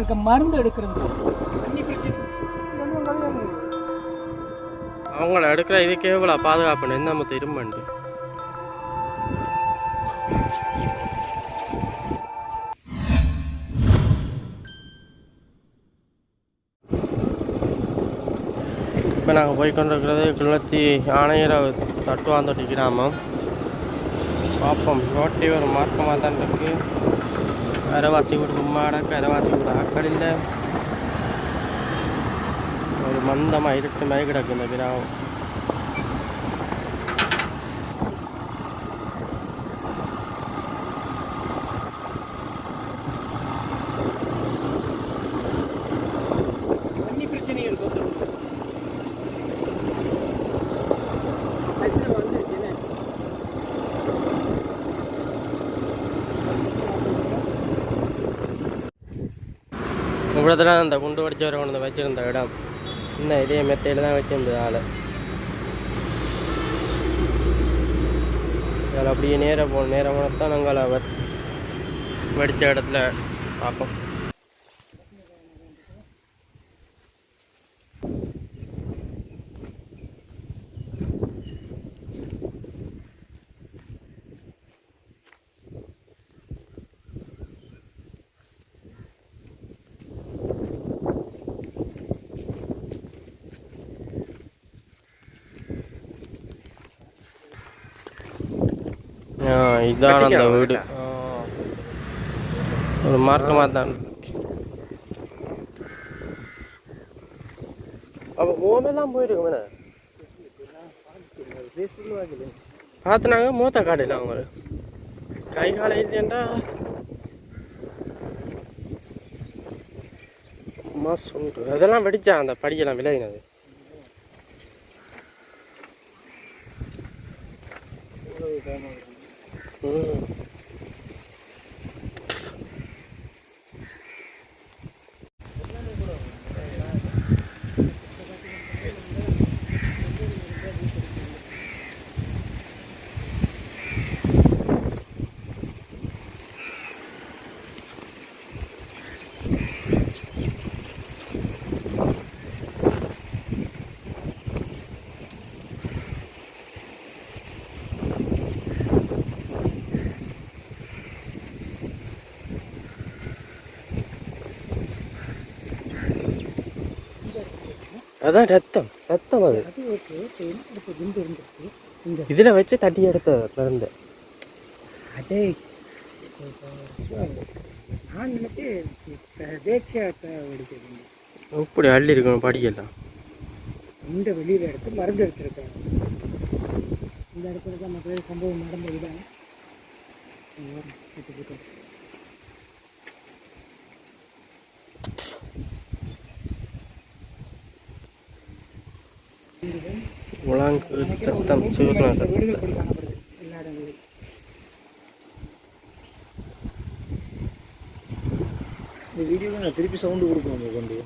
இருக்க மருந்து எடுக்கிறது அவங்கள எடுக்கிற இதுக்கே இவ்வளோ பாதுகாப்பு என்ன திரும்பண்டு. இப்போ நாங்கள் போய் கொண்டிருக்கிறது கிளத்தி ஆணையர் தட்டுவாந்தொட்டி கிராமம். பார்ப்போம் ரோட்டி ஒரு மார்க்கமாக தான் இருக்குது. அரைவாசி வீடு சும்மா அடக்க அரைவாசி வீடு ஆக்கள் இல்லை ஒரு மந்தமாக இருட்டு மாதிரி கிடக்கு இந்த கிராமம் தண்ணி பிரச்சனை இருக்கும் இவ்வளோத்துல அந்த குண்டு வடிச்சவரை கொண்டு வந்து வச்சிருந்த இடம். இன்னும் இதே மெத்தையில் தான் வச்சுருந்தது ஆள். அதில் அப்படியே நேராக போகணும் நேராக போனால் தான் நாங்கள் அவர் வெடித்த இடத்துல பார்ப்போம். இதான் அந்த வீடு. ஒரு மார்க்கமாக தான். அப்போ ஓமெல்லாம் போயிருக்குமே பார்த்துனாங்க மூத்த காடையில் அவங்க. கை காலை இல்லையண்டா. அம்மா சுண்டு அதெல்லாம் வெடிச்சான் அந்த படியெல்லாம் விளையினது அதான் ரத்தம் ரத்தம் அது. இதில் வச்சு தட்டி எடுத்த பிறந்து அதே நான் நினைச்சு இப்படி அள்ளி இருக்கணும் படிக்கலாம் இந்த வெளியில் எடுத்து மருந்து எடுத்திருக்காங்க இந்த இடத்துல தான் மற்ற சம்பவம் நடந்த இதான். முழாங்கு ரத்தம் சூர்ண ரத்தம் இந்த வீடியோ நான் திருப்பி சவுண்டு கொடுக்கணும் கொண்டு?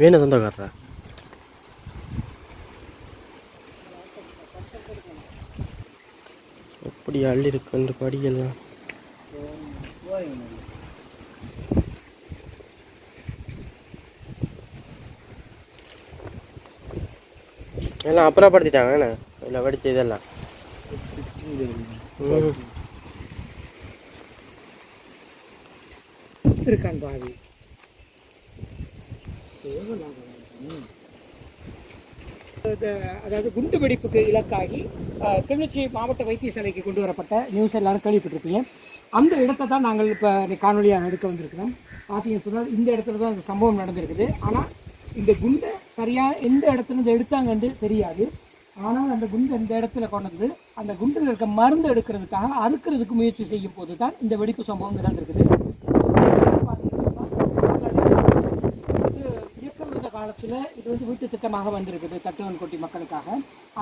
வேணும் எப்படி அள்ளி இருக்குன்னு படிக்கலாம் எல்லாம் அப்புறப்படுத்திட்டாங்க என்ன? இல்லை வெடிச்ச இதெல்லாம். இருக்கான் பாவி. அதாவது குண்டு வெடிப்புக்கு இலக்காகி கிளிநொச்சி மாவட்ட வைத்தியசாலைக்கு கொண்டு வரப்பட்ட நியூஸ் எல்லாரும் கேள்விப்பட்டிருப்பீங்க. அந்த இடத்தை தான் நாங்கள் இப்போ காணொலியாக எடுக்க வந்திருக்கிறோம். பார்த்தீங்கன்னு இந்த இடத்துல தான் இந்த சம்பவம் நடந்திருக்குது. ஆனால் இந்த குண்டை சரியாக எந்த இடத்துல இருந்து எடுத்தாங்கன்னு தெரியாது. ஆனால் அந்த குண்டு இந்த இடத்துல கொண்டு அந்த குண்டில் இருக்க மருந்து எடுக்கிறதுக்காக அறுக்கிறதுக்கு முயற்சி செய்யும் போது தான் இந்த வெடிப்பு சம்பவம் நடந்திருக்குது இது காலத்தில் இது வந்து வீட்டு திட்டமாக வந்திருக்குது தட்டுவன் கொட்டி மக்களுக்காக.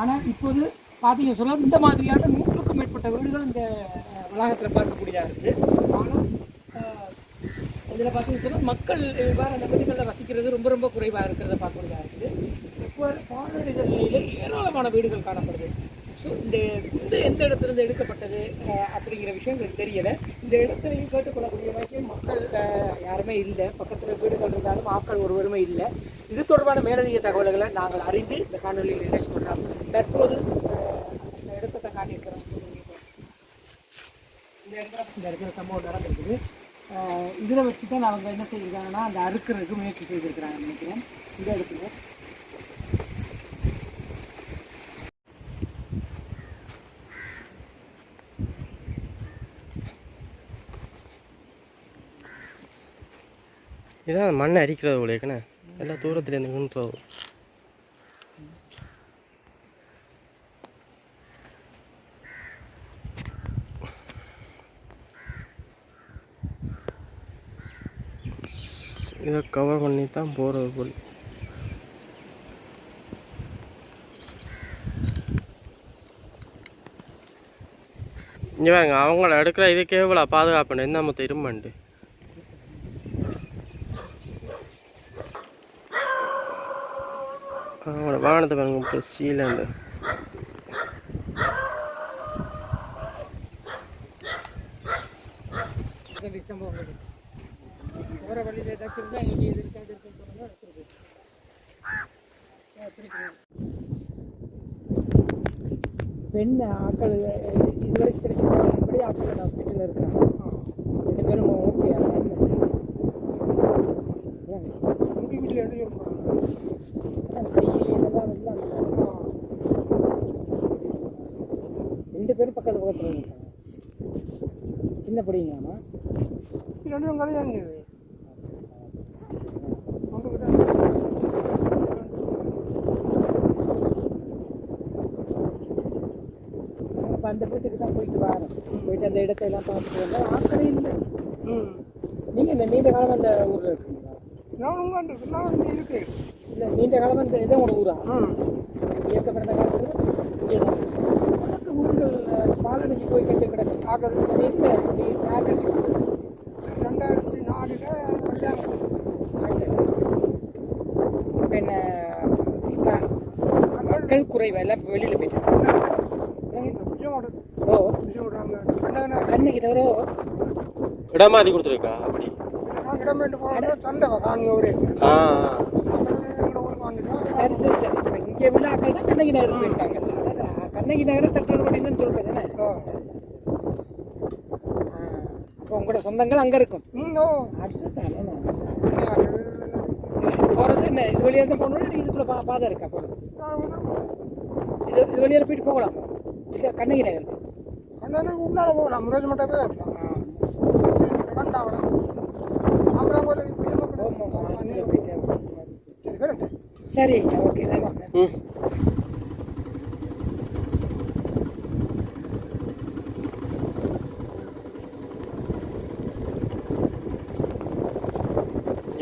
ஆனால் இப்போது பார்த்தீங்கன்னு சொன்னால் இந்த மாதிரியான நூற்றுக்கும் மேற்பட்ட வீடுகள் இந்த வளாகத்தில் பார்க்கக்கூடியதாக இருக்குது. ஆனால் இதில் பார்த்தீங்கன்னு சொன்னால் மக்கள் இவ்வாறு அந்த வீடுகளில் வசிக்கிறது ரொம்ப ரொம்ப குறைவாக இருக்கிறத பார்க்கக்கூடியதாக இருக்குது. இப்போ காலநிலை நிலையில் ஏராளமான வீடுகள் காணப்படுது. ஸோ இந்த இந்த எந்த இடத்துல இருந்து எடுக்கப்பட்டது அப்படிங்கிற விஷயம் எங்களுக்கு இந்த இடத்துலையும் கேட்டுக்கொள்ளக்கூடிய வரைக்கும் மக்கள் யாருமே இல்லை. பக்கத்தில் வீடுகள் இருந்தாலும் ஆட்கள் ஒருவருமே இல்லை. இது தொடர்பான மேலதிக தகவல்களை நாங்கள் அறிந்து இந்த காணொலியில் நிகழ்ச்சி பண்ணுறோம் தற்போது இந்த இடத்தை காட்டியிருக்கிறோம் இந்த இடத்துல இந்த இடத்துல சம்பவம் நடந்திருக்குது. இதில் வச்சு தான் அவங்க என்ன செய்யிருக்காங்கன்னா அந்த அறுக்கிறதுக்கு முயற்சி செய்திருக்கிறாங்க நினைக்கிறேன். இந்த இடத்துல. இதான் மண்ணை அரிக்கிறது உங்களுக்குண்ணே எல்லாம் தூரத்துலேருந்து போகும் இதை கவர் பண்ணி தான் போகிறது போல் இங்கே பாருங்க அவங்கள எடுக்கிற இது எவ்வளோ பாதுகாப்பு என்ன மொத்தம் இரும்பண்டு அவங்களோட வாகனத்தை பாருங்க இப்போ சீலாண்டு உதவி போகிற வழியில் ஏதாச்சும் இருந்தால் இங்கே இது இருக்காது இருக்குன்னு சொன்னாங்க எடுத்துருக்கு பெண் ஆக்கள் இதுவரைக்கும் கிடைச்சபடி ஆக்கள் ஹாஸ்பிட்டலில் இருக்கிறாங்க ரெண்டு பேரும் ஓகே உங்கள் வீட்டில் எழுதி கை இதெல்லாம் இல்லை ரெண்டு பேரும் பக்கத்து பக்கத்தில் இருக்காங்க. சின்ன படிங்களாமா ரெண்டும் கல்யாணம் இப்போ அந்த வீட்டுக்கு தான் போயிட்டு வரோம் போயிட்டு அந்த இடத்தை எல்லாம் பார்த்துட்டு வந்தோம் ஆட்களே இல்லை. நீங்கள் இந்த நீண்ட காலம் அந்த ஊரில் இருக்கீங்களா? நான் உங்க நான் வந்து இல்லை நீண்ட காலம் அந்த இதான் உங்களோட ஊரா? இயக்கப்பட்ட காலத்தில் இங்கே தான். பக்கத்து ஊர்கள் பாலடைஞ்சு போய் கட்டு கிடக்கு. ஆக்கள் அது என்ன நீ யார் கட்டி கொடுத்தது ரெண்டாயிரத்தி நாலுல கல்யாணம் இப்போ என்ன இப்போ மக்கள் குறைவா? எல்லாம் வெளியில் போயிட்டாங்க. கண்ணுக்கு தவிர இடம் மாற்றி கொடுத்துருக்கா அப்படி நான் கிடமேட்டு போனோம் சண்டை காணி வந்துட்டோம் சரி சரி சரி. இப்போ இங்கே உள்ள ஆக்கள் தான் கண்ணகி நகர் போயிருக்காங்கல்ல அடடா, கண்ணகி நகர சொல்கிறது தானே சரி சரி சரி. அப்போ உங்களோட சொந்தங்கள் அங்கே இருக்கும். அடுத்து தானே போகிறது என்ன? இது வழியாக தான் போகணும்? இதுக்குள்ளே பா பாதை இருக்கா போகிறது இது இது வழியாக போயிட்டு போகலாம். இல்லை கண்ணகி நகர். கண்டனுக்கு உள்ளால போகலாம் முரஜ் மட்டும் போய் வரலாம் கண்டாவலாம் அப்புறம் போயிட்டு சரி சரி ஓகே ம்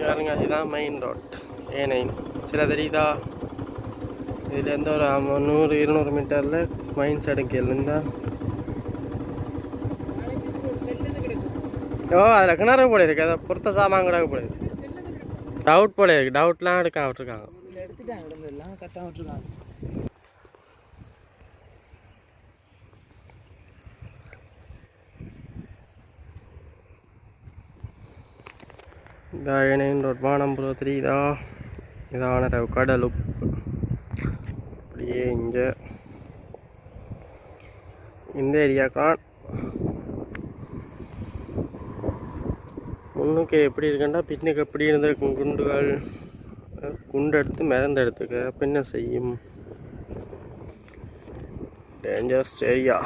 பாருங்க இதுதான் மெயின் ரோட் ஏ நைன் சில தெரியுதா இதுலேருந்து ஒரு நூறு இருநூறு மீட்டரில் மைன் சடுக்கில் ஓ அதில் கிணறு போல இருக்கு. அதை பொறுத்த சாமான் கிடக்கு போல டவுட் போடிருக்கு டவுட்லாம் எடுக்க விட்டுருக்காங்க. எடுத்துட்டாங்க ரோட் பானம் கரெக்டாக த்ரீ இதா. இணையின் ரோட் வானம்புரம் தெரியுதா இதான ரவ் கடலுப். அப்படியே இங்கே. இந்த ஏரியாக்கான். முன்னுக்கு எப்படி இருக்குன்னா பின்னுக்கு எப்படி இருந்திருக்கும்? குண்டுகள் குண்டெடுத்து குண்டு எடுத்து மிதந்து என்ன செய்யும்? டேஞ்சர்ஸ் ஏரியா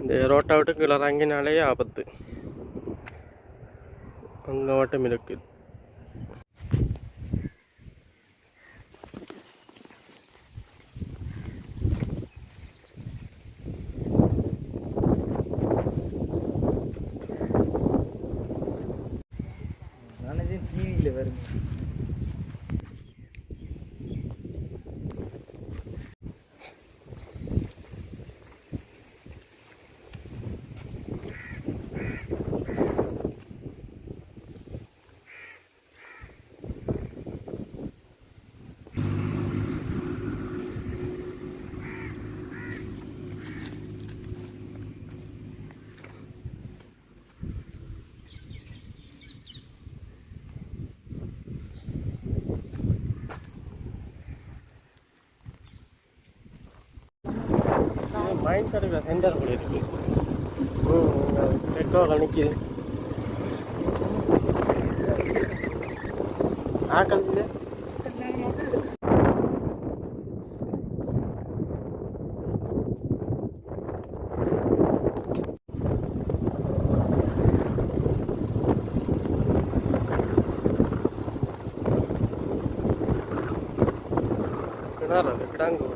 இந்த ரோட்டை விட்டு கீழே இறங்கினாலே ஆபத்து. அங்கே மட்டும் இருக்குது மைண்ட் எடுக்கிற சென்டர் கூட இருக்கு ம் பெட்ரோல் நிற்கிது ஆக்கள் இல்லை கிணறு அது கிடாங்கு